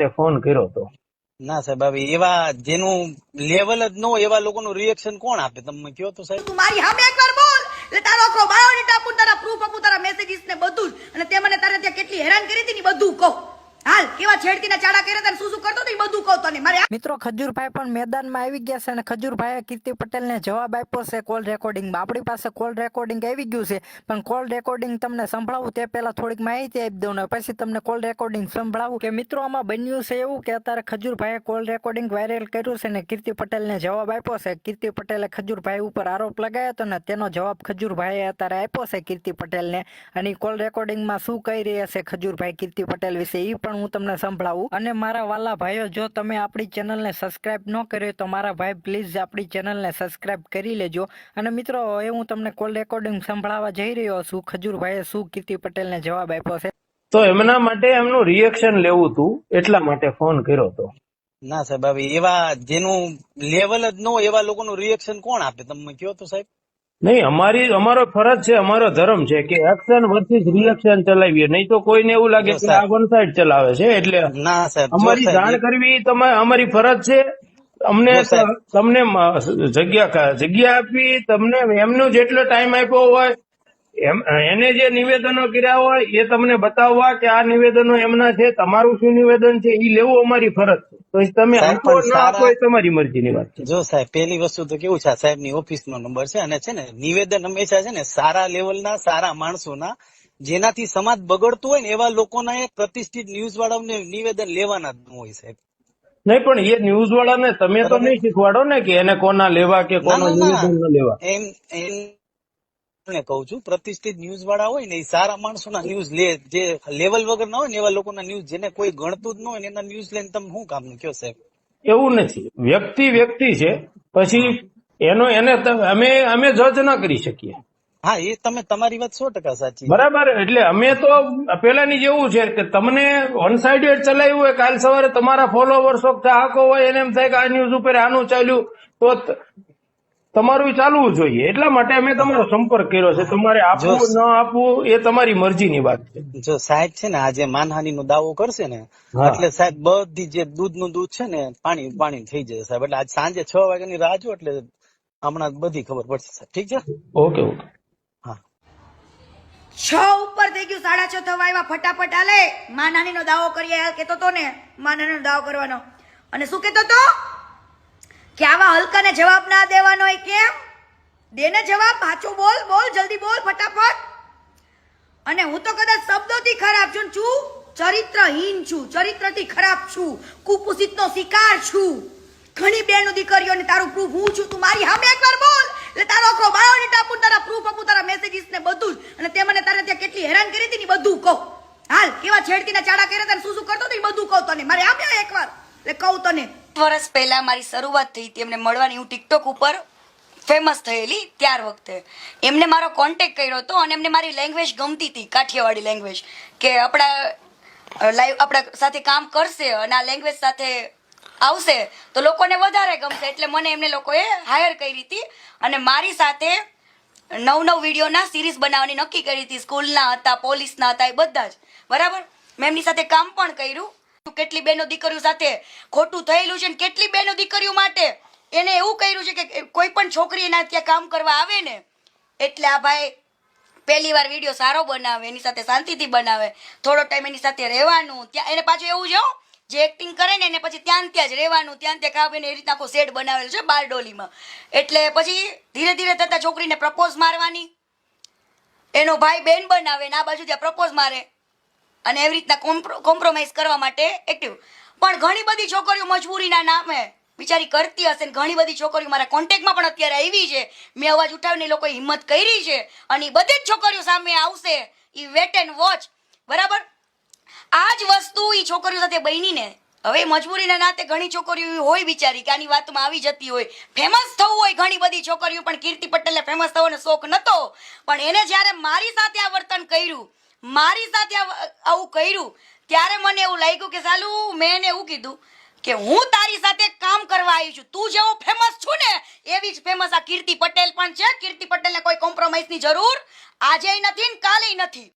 માટે ફોન કર્યો હતો ના સાહેબ હવે એવા જેનું લેવલ જ ન હોય એવા લોકોનું રિએક્શન કોણ આપે? તમે કયો તો સાહેબ. તું મારી એક એકવાર બોલ. એટલે તારો આખો બાયોડેટા આપું તારા પ્રૂફ આપું તારા મેસેજીસ ને બધું જ. અને તે મને તારે ત્યાં કેટલી હેરાન કરી હતી ને બધું કહું હાલ કેવા છેડતીના ચાડા કર્યા હતા ને શું શું કરતો હતો ઈ બધું કહું તને મારે મિત્રો, ખજૂરભાઈ પણ મેદાનમાં આવી ગયા છે અને ખજૂરભાઈએ કીર્તિ પટેલને જવાબ આપ્યો છે કોલ રેકોર્ડિંગમાં. આપણી પાસે કોલ રેકોર્ડિંગ આવી ગયું છે, પણ કોલ રેકોર્ડિંગ તમને સંભળાવું તે પહેલાં થોડીક માહિતી આપી દઉં ને પછી તમને કોલ રેકોર્ડિંગ સંભળાવું. કે મિત્રો, આમાં બન્યું છે એવું કે અત્યારે ખજૂરભાઈએ કોલ રેકોર્ડિંગ વાયરલ કર્યું છે ને કીર્તિ પટેલને જવાબ આપ્યો છે. કીર્તિ પટેલે ખજૂરભાઈ ઉપર આરોપ લગાવ્યો હતો ને તેનો જવાબ ખજૂરભાઈએ અત્યારે આપ્યો છે કીર્તિ પટેલને. અને કોલ રેકોર્ડિંગમાં શું કહી રહ્યા છે ખજૂરભાઈ કીર્તિ પટેલ વિશે એ પણ હું તમને સંભળાવું. અને મારા વાલા ભાઈઓ, જો તમે આપણી ચેનલને સબસ્ક્રાઇબ ન કર્યો તો મારા ભાઈ પ્લીઝ આપણી ચેનલને સબસ્ક્રાઇબ કરી લેજો. અને મિત્રો હવે હું તમને કોલ રેકોર્ડિંગ સંભળાવવા જઈ રહ્યો છું. ખજૂરભાઈએ શું કીર્તિ પટેલને જવાબ આપ્યો છે? તો એમના માટે એમનું રિએક્શન લેવું હતું એટલા માટે ફોન કર્યો હતો ના સાહેબ હવે એવા જેનું લેવલ જ ન હોય એવા લોકોનું રિએક્શન કોણ આપે? તમે કયો તો સાહેબ. નહીં અમારી અમારો ફરજ છે અમારો ધર્મ છે કે એક્શન વર્સિસ રિએક્શન ચલાવીએ. નહીં તો કોઈને એવું લાગે કે આ વન સાઈડ ચલાવે છે એટલે અમારી જાણ કરવી તમે અમારી ફરજ છે. અમને તમને જગ્યા જગ્યા આપી તમને એમનો જેટલો ટાઈમ આપ્યો હોય એને જે નિવેદનો કર્યા હોય એ તમને બતાવવા કે આ નિવેદનો એમના છે તમારું શું નિવેદન છે એ લેવું અમારી ફરજ છે. તો તમે આપો ના આપો એ તમારી મરજીની વાત છે. જો સાહેબ પહેલી વસ્તુ તો કેવું છે સાહેબની ઓફિસ નો નંબર છે અને છે ને નિવેદન હંમેશા છે ને સારા લેવલના સારા માણસોના જેનાથી સમાજ બગડતું હોય ને એવા લોકોના એક પ્રતિષ્ઠિત ન્યૂઝ વાળાઓને નિવેદન લેવાના જ હોય સાહેબ. નહીં પણ એ ન્યૂઝ વાળાને તમે તો નહીં શીખવાડો ને કે એને કોના લેવા કે કોનું. નિવેદન લેવા. એમ એમ ને કહું છું પ્રતિષ્ઠિત ન્યૂઝ વાળા હોય ને એ સારા માણસોના ન્યૂઝ લે જે લેવલ વગર ના હોય ને એવા લોકોના ન્યૂઝ જેને કોઈ ગણતું જ ન હોય ને એના ન્યૂઝ લઈને તમે શું કામનું કયો સાહેબ? એવું નથી. વ્યક્તિ વ્યક્તિ છે પછી એનો એને અમે અમે જજ ના કરી શકીએ. હા એ તમે તમારી વાત સો ટકા સાચી. બરાબર એટલે અમે તો પેલાની જેવું છે કે તમને વન સાઇડેડ ચલાવ્યું હોય કાલ સવારે તમારા ફોલોવર્સો ચાહકો હોય એને એમ થાય કે આ ન્યૂઝ ઉપર આનું ચાલ્યું તો ત- તમારું ચાલવું જોઈએ. એટલા માટે અમે તમારો સંપર્ક કર્યો છે. તમારે આપવું ન આપવું એ તમારી મરજીની વાત છે. જો સાહેબ છે ને આજે માનહાનિ નો દાવો કરશે ને હા. એટલે સાહેબ બધી જે દૂધનું દૂધ છે ને પાણી પાણી થઈ જશે સાહેબ. એટલે આજ સાંજે છ વાગ્યાની રાહ જો એટલે હમણાં બધી ખબર પડશે સાહેબ. ઠીક છે? Okay okay. હા. છ ઉપર થઈ ગયું સાડા છ થવા આવ્યા. ફટાફટ આલે માનહાની નો દાવો કરીએ કેતો તો ને મા નો દાવો કરવાનો. અને શું કેતો તો? કે આવા હલકાને જવાબ ના દેવાનો હોય કેમ? દેને જવાબ, પાછો બોલ બોલ, જલ્દી બોલ, ફટાફટ. અને હું તો કદાચ શબ્દોથી ખરાબ છું છું, ચરિત્રહીન છું, ચરિત્રથી ખરાબ છું કુપુષિતનો શિકાર છું. ઘણી બેનો દીકરીઓને તારું પ્રૂફ હું છું, તું મારી સામે એકવાર બોલ. એટલે તારો આખો બાયોડેટા આપું તારા પ્રૂફ આપું, તારા મેસેજીસ ને બધું જ. અને તે મને તારે ત્યાં કેટલી હેરાન કરી હતી ને બધું કહું. હાલ, કેવા છેડતીના ચાડા કર્યા તને શું શું કરતો હતો બધું કહું તને. મારે આપ્યા એકવાર. એટલે કહું તને. વર્ષ પહેલા મારી શરૂઆત થઈ હતી. એમને મળવાની હું ટિકટોક ઉપર ફેમસ થયેલી ત્યાર વખતે. એમને મારો કોન્ટેક કર્યો હતો અને એમને મારી લેંગ્વેજ ગમતી હતી, કાઠિયાવાડી લેંગ્વેજ કે આપણા લાઈવ આપણા સાથે કામ કરશે અને આ લેંગ્વેજ સાથે આવશે તો લોકોને વધારે ગમશે. એટલે મને એમને લોકોએ હાયર કરી હતી અને મારી સાથે નવ નવ વિડીયોના સિરીઝ બનાવવાની નક્કી કરી હતી. સ્કૂલના હતા, પોલીસના હતા, એ બધા જ. બરાબર? મેં એમની સાથે કામ પણ કર્યું. કેટલી બેનો દીકરીઓ સાથે ખોટું થયેલું છે કેટલી બેનો દીકરીઓ માટે? એને એવું કર્યું છે કે કોઈ પણ છોકરી એના ત્યાં કામ કરવા આવે ને, એટલે આ ભાઈ પહેલી વાર વીડિયો સારો બનાવે, એની સાથે શાંતિથી બનાવે, થોડો ટાઈમ એની સાથે રહેવાનું, ત્યાં એને પાછું એવું છે જે એક્ટિંગ કરે ને એને પછી ત્યાં ત્યાં જ રહેવાનું, ત્યાં ત્યાં ખાવે ને એ રીતના આખો સેટ બનાવેલો છે બારડોલીમાં. એટલે પછી ધીરે ધીરે થતા છોકરીને પ્રપોઝ મારવાની. એનો ભાઈ બેન બનાવે ને આ બાજુ ત્યાં પ્રપોઝ મારે. અને એવી રીતના કોમ્પ્રોમાઇઝ કરવા માટે એક્ટિવ પણ ઘણી બધી છોકરીઓ મજબૂરીના નામે બિચારી કરતી હશે ને ઘણી બધી છોકરીઓ મારા કોન્ટેક્ટમાં પણ અત્યારે આવી છે. મેં અવાજ ઉઠાવીને લોકો હિંમત કરી છે અને એ બધી જ છોકરીઓ સામે આવશે. ઈ વેટ એન્ડ વોચ બરાબર? આ જ વસ્તુ એ છોકરીઓ સાથે બનીને. હવે મજબૂરીના નાતે ઘણી છોકરીઓ હોય બિચારી કે આની વાતમાં આવી જતી હોય. ફેમસ થવું હોય ઘણી બધી છોકરીઓ, પણ કીર્તિ પટેલને ફેમસ થવાનો શોખ નહોતો પણ એને જ્યારે મારી સાથે આ વર્તન કર્યું મારી સાથે આવું કર્યું, ત્યારે મને એવું લાગ્યું કે સાલું, મેં એને એવું કીધું કે હું તારી સાથે કામ કરવા આવી છું. તું જેવો ફેમસ છું ને, એવી જ ફેમસ આ કીર્તિ પટેલ પણ છે. કીર્તિ પટેલને કોઈ કોમ્પ્રોમાઇઝની જરૂર આજે નથી ને કાલે નથી.